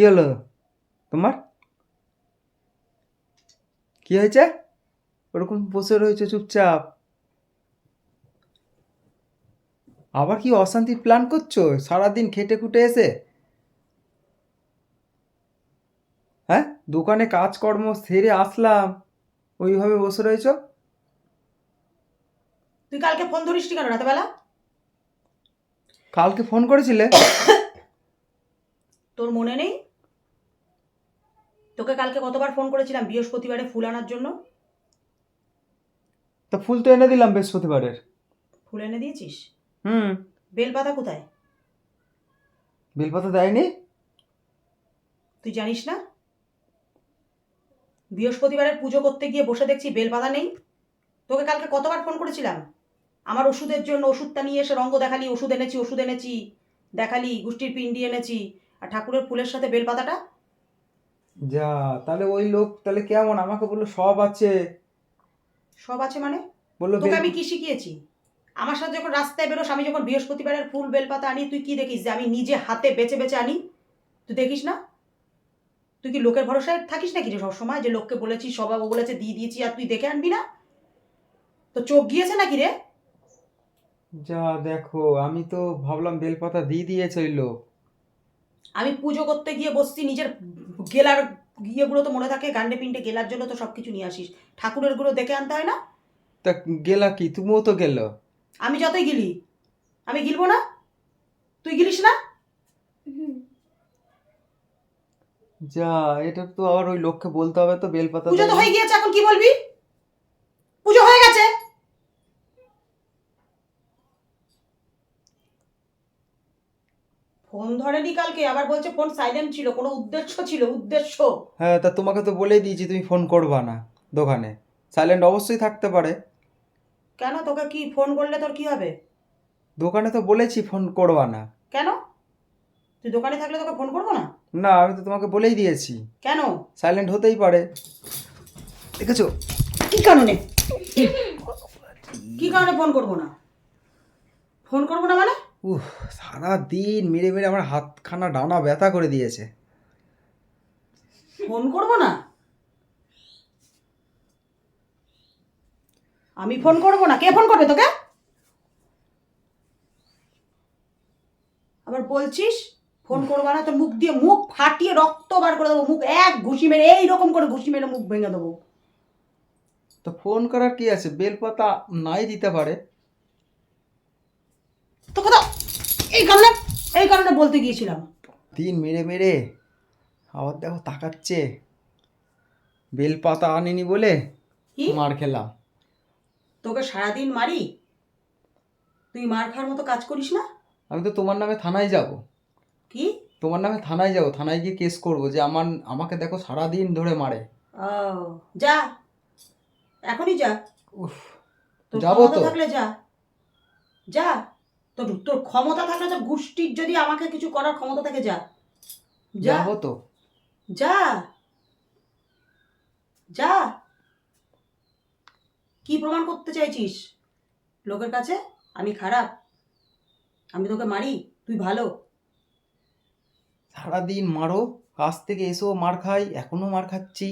কি হলো তোমার? কি হয়েছে? ওরকম বসে রয়েছে চুপচাপ। আবার কি অশান্তির প্ল্যান করছ? সারাদিন খেটে খুটে এসে? হ্যাঁ? দোকানে কাজকর্ম সেরে আসলাম। ওইভাবে বসে রয়েছো? তুই কালকে ফোন ধরিস কেন রাতেবেলা? কালকে ফোন করেছিলে? তোর মনে নেই? তোকে কালকে কতবার ফোন করেছিলাম বৃহস্পতিবারে ফুল আনার জন্য? তা ফুল তো এনে দিলাম বৃহস্পতিবারের। ফুল এনে দিয়েছিস? হুম। বেলপাতা কোথায়? বেলপাতা দেয়নি? তুই জানিস না? বৃহস্পতিবারের পুজো করতে গিয়ে বসে দেখছি বেলপাতা নেই। তোকে কালকে কতবার ফোন করেছিলাম? আমার ওষুধের জন্য ওষুধটা নিয়ে এসে রঙ্গ দেখালি ওষুধ এনেছি ওষুধ এনেছি দেখালি গুষ্টির পিন্ডি এনেছি আর ঠাকুরের ফুলের সাথে বেলপাতাটা? যা তাহলে ওই লোক তাহলে কেমন? আমাকে বলল সব আছে। সব আছে মানে? বলল তোকে আমি কি শিখিয়েছি? আমার সাথে যখন রাস্তায় বেরোস আমি যখন বৃহস্পতিবারের ফুল বেলপাতা আনি তুই কি দেখিস যে আমি নিজে হাতে বেছে বেছে আনি? তুই দেখিস না? তুই কি লোকের ভরসায় থাকিস নাকি রে সবসময়? যে লোককে বলেছিস সবাই বলেছে দিয়ে দিয়েছি আর তুই দেখে আনবি না? তো চোখ গিয়েছে নাকি রে? যা দেখো আমি তো ভাবলাম বেলপাতা দিয়ে দিয়েছে ওই লোক। আমি পুজো করতে গিয়ে বসছি নিজের গেলার ইয়েগুলো তো মনে থাকে গান্ডে পিন্ডে গেলার জন্য তো সব কিছু নিয়ে আসিস। ঠাকুরেরগুলো দেখে আনতে হয় না? তা গেলা কি? তুমিও তো গেল। আমি যতই গিলি আমি গিলবো না? তুই গিলিস না? যা এটা তো আবার ওই লোককে বলতে হবে তো বেলপাতা পুজো তো হয়ে গিয়েছে এখন কি বলবি পুজো হয়ে গেছে ফোন ধরেনি কালকে আবার বলছে ফোন সাইলেন্ট ছিল কোনো উদ্দেশ্য ছিল উদ্দেশ্য। হ্যাঁ তা তোমাকে তো বলেই দিয়েছি তুমি ফোন করবা না দোকানে। সাইলেন্ট অবশ্যই থাকতে পারে। কেন? তোকে কি ফোন করলে তোর কি হবে? দোকানে তো বলেছি ফোন করবা না। কেন? তুই দোকানে থাকলে তোকে ফোন করব না? না আমি তো তোমাকে বলেই দিয়েছি। কেন? সাইলেন্ট হতেই পারে। দেখেছ? কি কারণে? কি কারণে ফোন করব না? ফোন করব না মানে? উহ সারা দিন মেরে মেরে আমার হাতখানা ডানা ব্যথা করে দিয়েছে। ফোন করব না? আমি ফোন করব না? কে ফোন করবে তোকে? আবার বলছিস ফোন করব না তোর মুখ দিয়ে মুখ ফাটিয়ে রক্ত বার করে দেবো মুখ এক ঘুষি মেরে এইরকম করে ঘুষি মেরে মুখ ভেঙে দেবো। তো ফোন করার কি আছে? বেলপাতা নাই দিতে পারে তো কথা এই কারণে এই কারণে বলতে গিয়েছিলাম। দিন মেরে মেরে আবার দেখো তাকাচ্ছে। বেলপাতা আনিনি বলে কি? মার খেলাম। তোকে সারাদিন মারি? তুই মার খাওয়ার মতো কাজ করিস না? আমি তো তোমার নামে থানায় যাব। কি? তোমার নামে থানায় যাব থানায় গিয়ে কেস করব যে আমার আমাকে দেখো সারা দিন ধরে মারে। ও যা। এখনই যা। উফ যাব তো। থাকলে যা। যা। তোর তোর ক্ষমতা থাকলে তোর গোষ্ঠীর যদি আমাকে কিছু করার ক্ষমতা থাকে যা। যা। হতো। যা। যা। কি প্রমাণ করতে চাইছিস? লোকের কাছে আমি খারাপ। আমি তোকে মারি তুই ভালো। সারাদিন মারো কাজ থেকে এসেও মার খাই এখনও মার খাচ্ছি।